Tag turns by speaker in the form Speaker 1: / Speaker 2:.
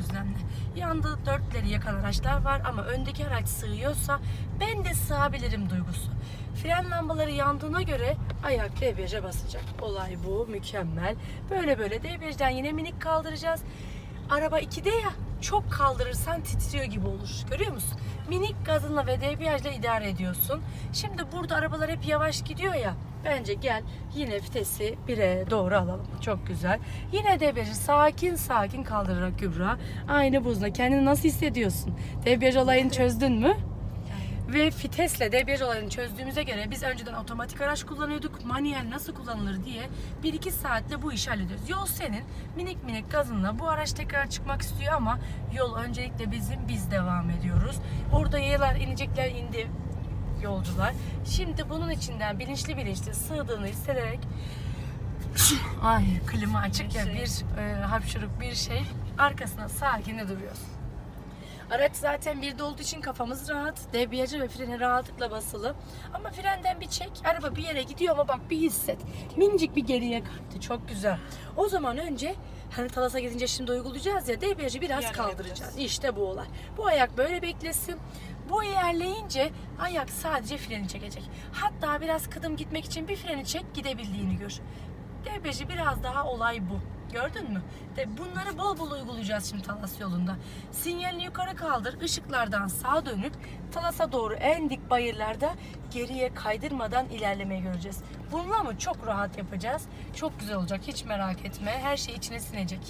Speaker 1: gözlemle. Yanda dörtleri yakan araçlar var ama öndeki araç sığıyorsa ben de sığabilirim duygusu. Fren lambaları yandığına göre ayak debriyaja basacak. Olay bu, mükemmel. Böyle böyle debriyajdan yine minik kaldıracağız. Araba 2'de ya çok kaldırırsan titriyor gibi olur. Görüyor musun? Minik gazınla ve debriyajla idare ediyorsun. Şimdi burada arabalar hep yavaş gidiyor ya. Bence gel yine vitesi 1'e doğru alalım. Çok güzel. Yine debriyajı sakin sakin kaldırarak Kübra. Aynı buzla. Kendini nasıl hissediyorsun? Debriyaj olayını çözdün mü? Ve fitesle debriyaj olayını çözdüğümüze göre biz önceden otomatik araç kullanıyorduk. Manuel nasıl kullanılır diye 1-2 saatte bu işi hallediyoruz. Yol senin. Minik minik gazınla bu araç tekrar çıkmak istiyor ama yol öncelikle bizim biz devam ediyoruz. Orada yayalar inecekler indi yolcular. Şimdi bunun içinden bilinçli bilinçli sığdığını hissederek Ay klima açık ya bir e, hapşuruk bir şey arkasına sakinle duruyoruz. Araç zaten bir olduğu için kafamız rahat. Debriyajı ve freni rahatlıkla basılı. Ama frenden bir çek. Araba bir yere gidiyor ama bak bir hisset. Mincik bir geriye kalktı. Çok güzel. O zaman önce hani Talas'a gidince şimdi uygulayacağız ya debriyajı biraz
Speaker 2: Yarın
Speaker 1: kaldıracağız. İşte bu olay. Bu ayak böyle beklesin. Bu ilerleyince ayak sadece freni çekecek. Hatta biraz kıdım gitmek için bir freni çek gidebildiğini gör. Debriyajı biraz daha olay bu. Gördün mü? De bunları bol bol uygulayacağız şimdi Talas yolunda. Sinyalini yukarı kaldır, ışıklardan sağa dönüp Talas'a doğru en dik bayırlarda geriye kaydırmadan ilerlemeyi göreceğiz. Bununla mı çok rahat yapacağız? Çok güzel olacak hiç merak etme. Her şey içine sinecek.